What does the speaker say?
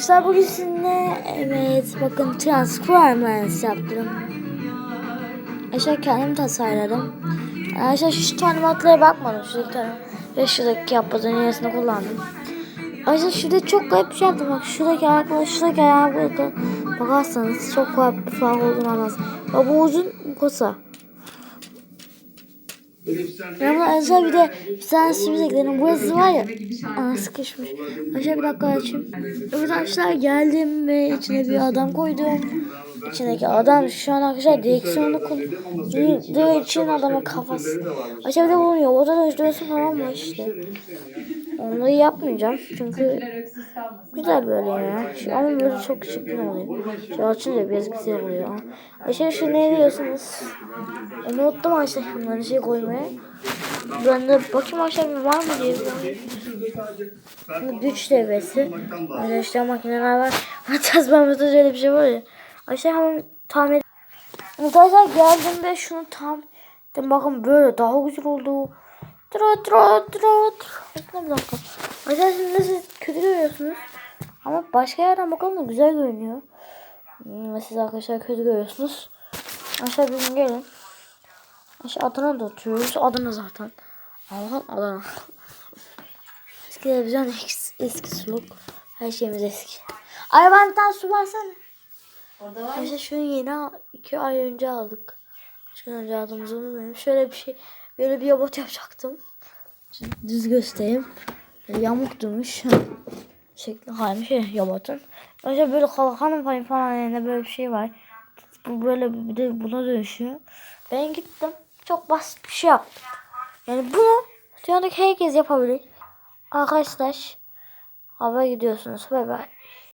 Arkadaşlar bugün sizinle evet bakın Transformers yaptım. Arkadaşlar kendim tasarladım. Arkadaşlar şu talimatlara bakmadım. Şuradaki tane ve şuradaki yapmadığın yarısını kullandım. Arkadaşlar şurada çok garip bir şey yaptım. Bak şuradaki ayakla şuradaki ayağa. Bakarsanız çok garip bir fark olduğunu anlarsınız. Bak bu uzun bu kısa. Ama arkadaşlar bir de bir tane sürpriz ekledim. Burası var ya. Ana sıkışmış. Arkadaşlar bir dakika açayım. Arkadaşlar geldim ve içine bir adam koydum. İçindeki adam şu an arkadaşlar direksiyonu kullandığı için adamın kafası. Bir de bunun yolda dönüştürmesi falan var işte. Onları yapmayacağım çünkü güzel böyle ya. Şu, ama böyle çok çirkin oluyor. Şu açınca biraz güzel oluyor. Arkadaşlar şu ne diyorsunuz? Unuttum arkadaşlar bunları şey koymaya. Ben de bakayım arkadaşlar var mı diye. Güç devresi. Arkadaşlar makineler var. Hatta ben burada öyle bir şey var ya. Arkadaşlar hemen tamir Arkadaşlar geldim ve şunu tam bakın böyle daha güzel oldu. Tro tro tro tro. Bir dakika. Arkadaşlar siz kötü görüyorsunuz. Ama başka yerden bakalım da güzel görünüyor. Hmm, siz arkadaşlar kötü görüyorsunuz. Aşağı bir gelin. Aşağı Adana da oturuyoruz. Adana zaten. Allah Adana. eski televizyon eski, eski suluk. Her şeyimiz eski. Tane su versene. Orada var. İşte şunu yeni iki ay önce aldık. Kaç gün önce aldığımızı bilmiyorum. Şöyle bir şey, böyle bir robot yapacaktım. Düz göstereyim. Yamuk durmuş. Şekli kaymış ya robotun. Önce böyle kalkanın payı falan yerine böyle bir şey var. Bu böyle bir de buna dönüşüyor. Ben gittim. Çok basit bir şey yaptım. Yani bunu dünyadaki herkes yapabilir. Arkadaşlar. Hava gidiyorsunuz. Bay bay.